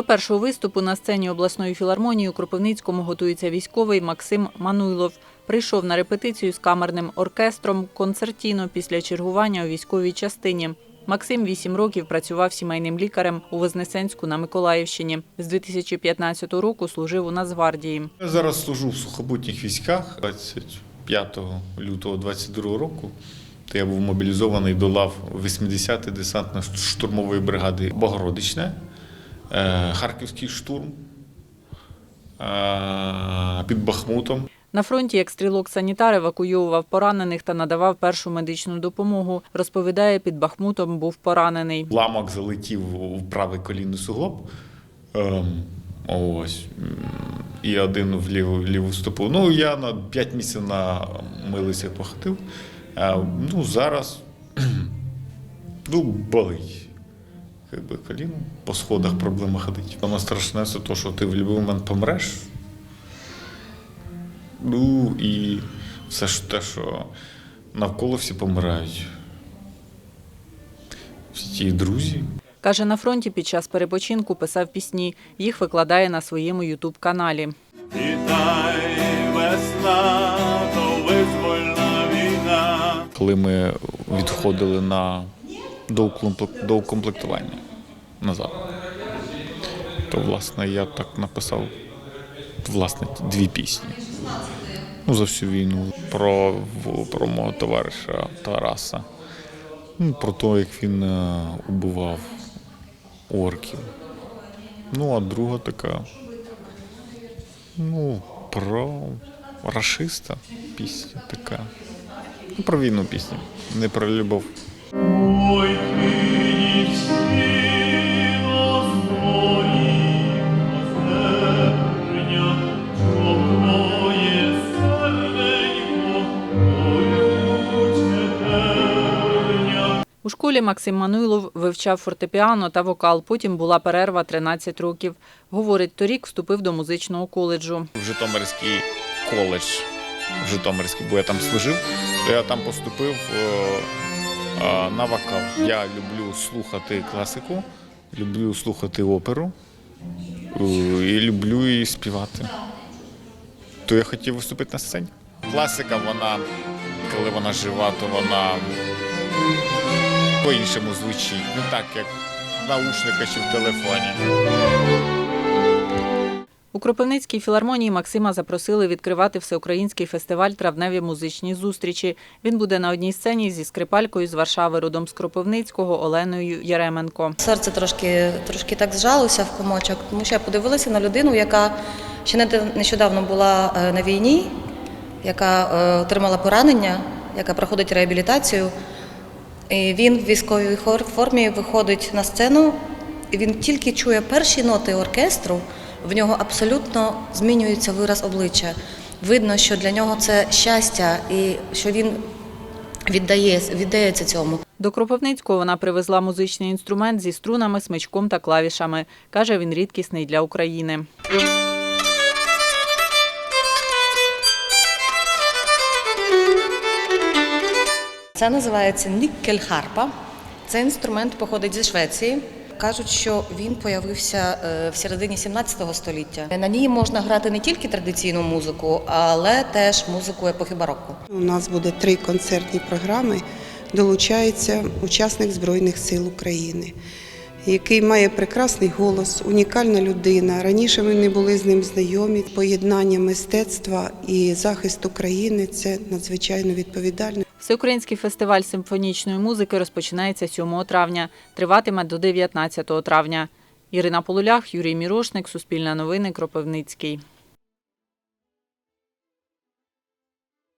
До першого виступу на сцені обласної філармонії у Кропивницькому готується військовий Максим Мануйлов. Прийшов на репетицію з камерним оркестром концертіно після чергування у військовій частині. Максим вісім років працював сімейним лікарем у Вознесенську на Миколаївщині. З 2015 року служив у Нацгвардії. Я зараз служу в сухопутніх військах 25 лютого 22 року. То я був мобілізований до лав 80-ї десантно-штурмової бригади Богородичне, Харківський штурм е, під Бахмутом. На фронті як стрілок-санітар евакуйовував поранених та надавав першу медичну допомогу. Розповідає, під Бахмутом був поранений. Ламок залетів в правий колінний суглоб. Ем, ось. І один в ліву, ліву стопу. Ну, я на 5 місяців на милицях походив. Ну, зараз ну, болить. Якби коліно, по сходах проблема ходить. Саме страшне це те, що ти в будь-який момент помреш. Ну і все ж те, що навколо всі помирають. Всі ті друзі. Каже, на фронті під час перепочинку писав пісні. Їх викладає на своєму ютуб-каналі. Вітай, весна, то визвольна війна. коли ми відходили на доукомплек- доукомплектування назад. То, власне, я так написав власне, дві пісні. Ну, за всю війну. Про, про мого товариша Тараса. Ну, про те, як він е, убивав орків. Ну, а друга така. Ну, про рашиста пісня така. Ну, про війну пісня, не про любов. Школі Максим Мануйлов вивчав фортепіано та вокал. Потім була перерва 13 років. Говорить, торік вступив до музичного коледжу. В Житомирський коледж в Житомирський, бо я там служив, я там поступив е, на вокал. Я люблю слухати класику, люблю слухати оперу е, і люблю і співати. То я хотів виступити на сцені. Класика, вона, коли вона жива, то вона по-іншому звучить. Не так, як в наушниках чи в телефоні. У Кропивницькій філармонії Максима запросили відкривати всеукраїнський фестиваль Травневі музичні зустрічі. Він буде на одній сцені зі скрипалькою з Варшави родом з Кропивницького Оленою Яременко. Серце трошки, трошки так зжалося в комочок, тому що я подивилася на людину, яка ще не- нещодавно була е, на війні, яка е, отримала поранення, яка проходить реабілітацію. Він в військовій формі виходить на сцену, він тільки чує перші ноти оркестру, в нього абсолютно змінюється вираз обличчя. Видно, що для нього це щастя і що він віддає, віддається цьому. До Кропивницького вона привезла музичний інструмент зі струнами, смичком та клавішами. Каже, він рідкісний для України. Це називається нікель-харпа. Цей інструмент походить зі Швеції. Кажуть, що він появився е, в середині 17 століття. На ній можна грати не тільки традиційну музику, але теж музику епохи бароко. У нас буде три концертні програми. Долучається учасник Збройних сил України, який має прекрасний голос, унікальна людина. Раніше ми не були з ним знайомі. Поєднання мистецтва і захист України це надзвичайно відповідально. Всеукраїнський фестиваль симфонічної музики розпочинається 7 травня, триватиме до 19 травня. Ірина Полулях, Юрій Мірошник, Суспільне новини, Кропивницький.